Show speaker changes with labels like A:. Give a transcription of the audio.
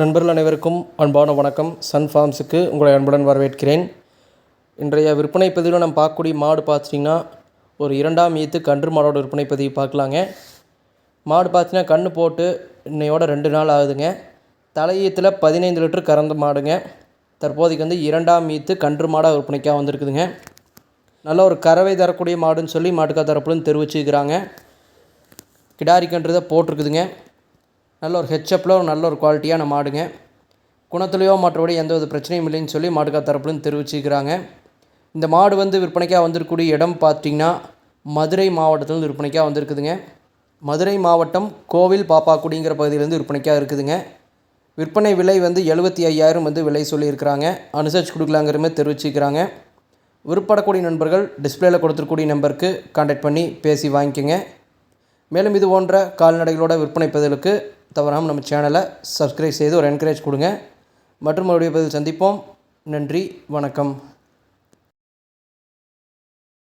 A: நண்பர்கள் அனைவருக்கும் அன்பான வணக்கம். சன் ஃபார்ம்ஸுக்கு உங்களை அன்புடன் வரவேற்கிறேன். இன்றைய விற்பனை பதிவில் நம்ம பார்க்கக்கூடிய மாடு பார்த்துட்டிங்கன்னா ஒரு இரண்டாம் ஈத்து கன்று மாடோட விற்பனை பதிவு பார்க்கலாங்க. மாடு பார்த்தீங்கன்னா கன்று போட்டு இன்னையோட ரெண்டு நாள் ஆகுதுங்க. தலையீத்தில் பதினைந்து லிட்டர் கறந்த மாடுங்க. தற்போதைக்கு வந்து இரண்டாம் ஈத்து கன்று மாடாக விற்பனைக்காக வந்திருக்குதுங்க. நல்ல ஒரு கறவை தரக்கூடிய மாடுன்னு சொல்லி மாட்டுக்கா தரப்புலன்னு தெரிவிச்சுக்கிறாங்க கிடாரி போட்டிருக்குதுங்க. நல்ல ஒரு ஹெச்அப்பில் ஒரு நல்ல ஒரு குவாலிட்டியான மாடுங்க குணத்துலேயோ மற்றபடி எந்த வித பிரச்சனையும் இல்லைன்னு சொல்லி மாடுக்கா தரப்புலையும் தெரிவிச்சுக்கிறாங்க இந்த மாடு வந்து விற்பனைக்காக வந்திருக்கக்கூடிய இடம் பார்த்திங்கன்னா மதுரை மாவட்டத்தில் விற்பனைக்காக வந்திருக்குதுங்க. மதுரை மாவட்டம் கோவில் பாப்பாக்குடிங்கிற பகுதியிலேருந்து விற்பனைக்காக இருக்குதுங்க. விற்பனை விலை வந்து எழுபத்தி ஐயாயிரம் வந்து விலை சொல்லியிருக்கிறாங்க. அனுசரிச்சு கொடுக்கலாங்கிற மாதிரி தெரிவிச்சுக்கிறாங்க விற்படக்கூடிய நண்பர்கள் டிஸ்பிளேயில் கொடுத்துருக்கூடிய நம்பருக்கு கான்டாக்ட் பண்ணி பேசி வாங்கிக்கோங்க. மேலும் இது போன்ற கால்நடைகளோட விற்பனை பதிலுக்கு தவறாமல் நம்ம சேனலை சப்ஸ்கிரைப் செய்து ஒரு என்கரேஜ் கொடுங்க. மற்றும் மறுபடியும் பதில் சந்திப்போம். நன்றி வணக்கம்.